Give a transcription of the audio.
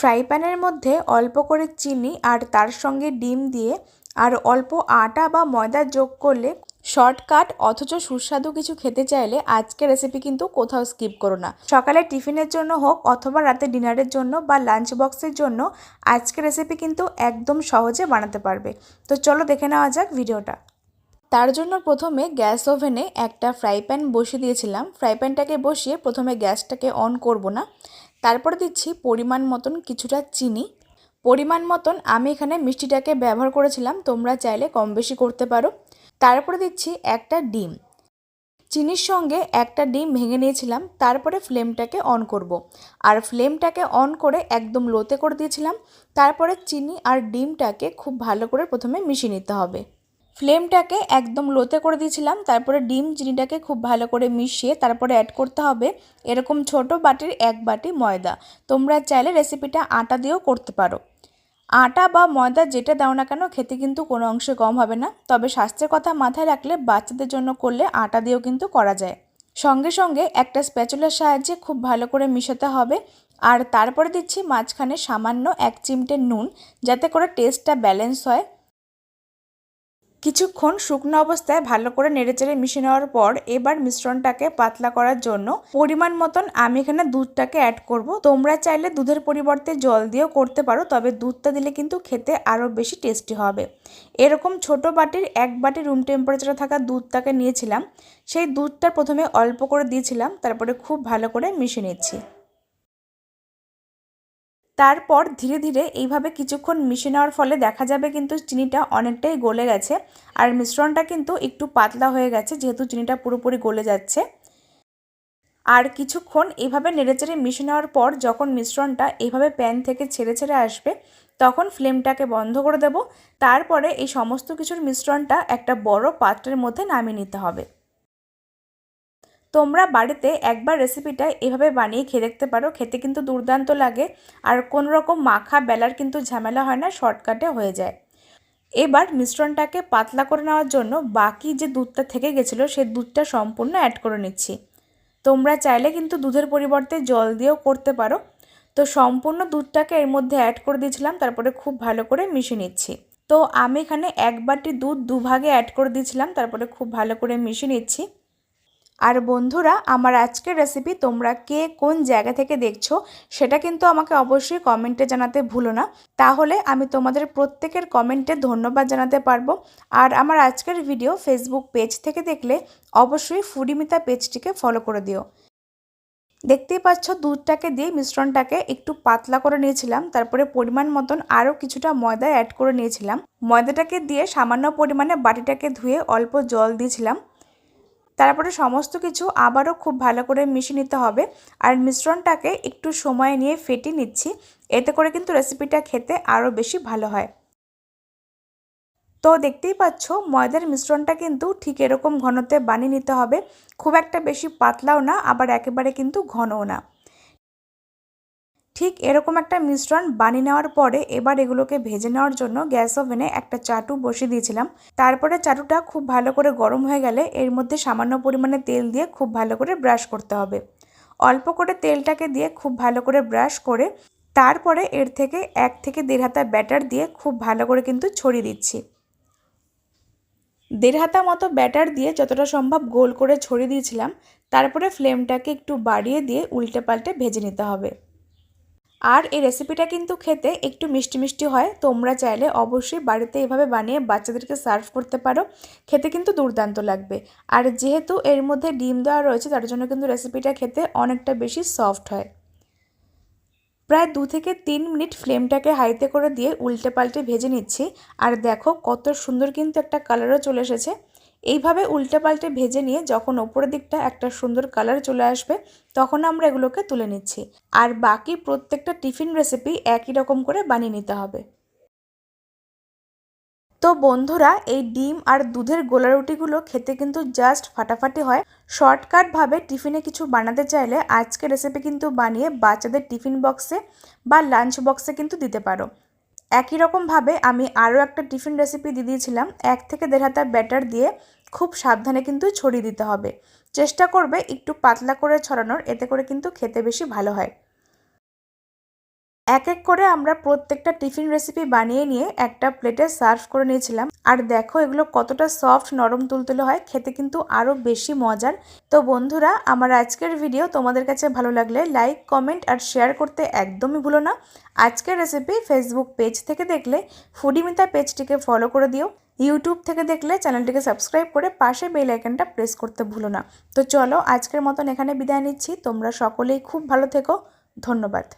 Fry প্যানের মধ্যে অল্প করে চিনি আর তার সঙ্গে ডিম দিয়ে আর অল্প আটা বা ময়দা যোগ করলে শর্টকাট অথচ সুস্বাদু কিছু খেতে চাইলে আজকের রেসিপি কিন্তু কোথাও স্কিপ করো না। সকালে টিফিনের জন্য হোক অথবা রাতে ডিনারের জন্য বা লাঞ্চ বক্সের জন্য আজকের রেসিপি কিন্তু একদম সহজে বানাতে পারবে। তো চলো দেখে নেওয়া যাক ভিডিওটা তার জন্য প্রথমে গ্যাস ওভেনে একটা ফ্রাই প্যান বসিয়ে দিয়েছিলাম। ফ্রাই প্যানটাকে বসিয়ে প্রথমে গ্যাসটাকে অন করব না। তারপর দিচ্ছি পরিমাণ মতন কিছুটা চিনি। পরিমাণ মতন আমি এখানে মিষ্টিটাকে ব্যবহার করেছিলাম, তোমরা চাইলে কম বেশি করতে পারো। তারপরে দিচ্ছি একটা ডিম। চিনির সঙ্গে একটা ডিম ভেঙে নিয়েছিলাম, তারপরে ফ্লেমটাকে অন করব। আর ফ্লেমটাকে অন করে একদম লোতে করে দিয়েছিলাম, তারপরে চিনি আর ডিমটাকে খুব ভালো করে প্রথমে মিশিয়ে নিতে হবে। ফ্লেমটাকে একদম লোতে করে দিয়েছিলাম, তারপরে ডিম চিনিটাকে খুব ভালো করে মিশিয়ে তারপরে অ্যাড করতে হবে এরকম ছোট বাটির এক বাটি ময়দা। তোমরা চাইলে রেসিপিটা আটা দিয়েও করতে পারো। আটা বা ময়দা যেটা দাও না কেন খেতে কিন্তু কোনো অংশে কম হবে না, তবে স্বাস্থ্যের কথা মাথায় রাখলে বাচ্চাদের জন্য করলে আটা দিয়েও কিন্তু করা যায়। সঙ্গে সঙ্গে একটা স্প্যাচুলার সাহায্যে খুব ভালো করে মিশাতে হবে, আর তারপরে দিচ্ছি মাঝখানে সামান্য এক চিমটে নুন, যাতে করে টেস্টটা ব্যালেন্স হয়। কিছুক্ষণ শুকনো অবস্থায় ভালো করে নেড়েচেড়ে মিশিয়ে নেওয়ার পর এবার মিশ্রণটাকে পাতলা করার জন্য পরিমাণ মতন আমি এখানে দুধটাকে অ্যাড করব। তোমরা চাইলে দুধের পরিবর্তে জল দিয়েও করতে পারো, তবে দুধটা দিলে কিন্তু খেতে আরও বেশি টেস্টি হবে। এরকম ছোট বাটির এক বাটি রুম টেম্পারেচারে থাকা দুধটাকে নিয়েছিলাম। সেই দুধটা প্রথমে অল্প করে দিয়েছিলাম, তারপরে খুব ভালো করে মিশিয়ে নিচ্ছি। তারপর ধীরে ধীরে এইভাবে কিছুক্ষণ মিশে নেওয়ার ফলে দেখা যাবে কিন্তু চিনিটা অনেকটাই গলে গেছে। আর মিশ্রণটা কিন্তু একটু পাতলা হয়ে গেছে, যেহেতু চিনিটা পুরোপুরি গলে যাচ্ছে। আর কিছুক্ষণ এইভাবে নেড়েচেড়ে মিশে নেওয়ার পর যখন মিশ্রণটা এইভাবে প্যান থেকে ছেড়ে ছেড়ে আসবে, তখন ফ্লেমটাকে বন্ধ করে দেব। তারপরে এই সমস্ত কিছুর মিশ্রণটা একটা বড় পাত্রের মধ্যে নামিয়ে নিতে হবে। তোমরা বাড়িতে একবার রেসিপিটা এভাবে বানিয়ে খেয়ে দেখতে পারো। খেতে কিন্তু দুর্দান্ত লাগে। আর কোনো রকম মাখা, বেলার কিন্তু ঝামেলা হয় না শর্টকাটে হয়ে যায়। এবার মিশ্রণটাকে পাতলা করে নেওয়ার জন্য বাকি যে দুধটা থেকে গেছিল সেই দুধটা সম্পূর্ণ অ্যাড করে নিচ্ছি। তোমরা চাইলে কিন্তু দুধের পরিবর্তে জল দিয়েও করতে পারো। তো সম্পূর্ণ দুধটাকে এর মধ্যে অ্যাড করে দিয়েছিলাম, তারপরে খুব ভালো করে মিশিয়ে নিচ্ছি। তো আমি এখানে এক বাটি দুধ দুভাগে অ্যাড করে দিয়েছিলাম, তারপরে খুব ভালো করে মিশিয়ে নিচ্ছি। আর বন্ধুরা, আমার আজকের রেসিপি তোমরা কে কোন জায়গা থেকে দেখছ, সেটা কিন্তু আমাকে অবশ্যই কমেন্টে জানাতে ভুলো না। তাহলে আমি তোমাদের প্রত্যেকের কমেন্টে ধন্যবাদ জানাতে পারব। আর আমার আজকের ভিডিও ফেসবুক পেজ থেকে দেখলে অবশ্যই ফুডিমিতা পেজটিকে ফলো করে দিও। দেখতেই পাচ্ছ, দুধটাকে দিয়ে মিশ্রণটাকে একটু পাতলা করে নিয়েছিলাম, তারপরে পরিমাণ মতন আরও কিছুটা ময়দা অ্যাড করে নিয়েছিলাম। ময়দাটাকে দিয়ে সামান্য পরিমাণে বাটিটাকে ধুয়ে অল্প জল দিয়েছিলাম। তারপরে সমস্ত কিছু আবারও খুব ভালো করে মিশিয়ে নিতে হবে। আর মিশ্রণটাকে একটু সময় নিয়ে ফেটে নিচ্ছি। এতে করে কিন্তু রেসিপিটা খেতে আরও বেশি ভালো হয়। তো দেখতেই পাচ্ছ, ময়দার মিশ্রণটা কিন্তু ঠিক এরকম ঘনতে বানিয়ে নিতে হবে। খুব একটা বেশি পাতলাও না, আবার একেবারে কিন্তু ঘনও না। ঠিক এরকম একটা মিশ্রণ বানিয়ে নেওয়ার পরে এবার এগুলোকে ভেজে নেওয়ার জন্য গ্যাস ওভেনে একটা চাটু বসিয়ে দিয়েছিলাম। তারপরে চাটুটা খুব ভালো করে গরম হয়ে গেলে এর মধ্যে সামান্য পরিমাণে তেল দিয়ে খুব ভালো করে ব্রাশ করতে হবে। অল্প করে তেলটাকে দিয়ে খুব ভালো করে ব্রাশ করে তারপরে এর থেকে এক থেকে দেড় হাতা ব্যাটার দিয়ে খুব ভালো করে কিন্তু ছড়িয়ে দিচ্ছি। দেড় হাতা মতো ব্যাটার দিয়ে যতটা সম্ভব গোল করে ছড়িয়ে দিয়েছিলাম। তারপরে ফ্লেমটাকে একটু বাড়িয়ে দিয়ে উল্টে পাল্টে ভেজে নিতে হবে। আর এই রেসিপিটা কিন্তু খেতে একটু মিষ্টি মিষ্টি হয়। তোমরা চাইলে অবশ্যই বাড়িতে এভাবে বানিয়ে বাচ্চাদেরকে সার্ভ করতে পারো। খেতে কিন্তু দুর্দান্ত লাগবে। আর যেহেতু এর মধ্যে ডিম দেওয়া রয়েছে, তার জন্য কিন্তু রেসিপিটা খেতে অনেকটা বেশি সফট হয়। প্রায় দু থেকে তিন মিনিট ফ্লেমটাকে হাইতে করে দিয়ে উল্টে পাল্টে ভেজে নিচ্ছি। আর দেখো কত সুন্দর কিন্তু একটা কালারও চলে এসেছে। এইভাবে উল্টে পাল্টে ভেজে নিয়ে যখন ওপরের দিকটা একটা সুন্দর কালার চলে আসবে, তখন আমরা এগুলোকে তুলে নিচ্ছি। আর বাকি প্রত্যেকটা টিফিন রেসিপি একই রকম করে বানিয়ে নিতে হবে। তো বন্ধুরা, এই ডিম আর দুধের গোলা রুটিগুলো খেতে কিন্তু জাস্ট ফাটাফাটি হয়। শর্টকাটভাবে টিফিনে কিছু বানাতে চাইলে আজকে রেসিপি কিন্তু বানিয়ে বাচ্চাদের টিফিন বক্সে বা লাঞ্চ বক্সে কিন্তু দিতে পারো। একই রকমভাবে আমি আরও একটা টিফিন রেসিপি দিয়ে দিয়েছিলাম। এক থেকে দেড় হাতার ব্যাটার দিয়ে খুব সাবধানে কিন্তু ছড়িয়ে দিতে হবে। চেষ্টা করবে একটু পাতলা করে ছড়ানোর, এতে করে কিন্তু খেতে বেশি ভালো হয়। এক এক করে আমরা প্রত্যেকটা টিফিন রেসিপি বানিয়ে নিয়ে একটা প্লেটে সার্ভ করে নিয়েছিলাম। আর দেখো এগুলো কতটা সফট নরম তুলতুলে হয়, খেতে কিন্তু আরও বেশি মজার। তো বন্ধুরা, আমার আজকের ভিডিও তোমাদের কাছে ভালো লাগলে লাইক কমেন্ট আর শেয়ার করতে একদমই ভুলো না। আজকের রেসিপি ফেসবুক পেজ থেকে দেখলে ফুডিমিতা পেজটিকে ফলো করে দিও। ইউটিউব থেকে দেখলে চ্যানেলটিকে সাবস্ক্রাইব করে পাশে বেল আইকনটা প্রেস করতে ভুলো না। তো চলো, আজকের মতন এখানে বিদায় নিচ্ছি। তোমরা সকলেই খুব ভালো থেকো। ধন্যবাদ।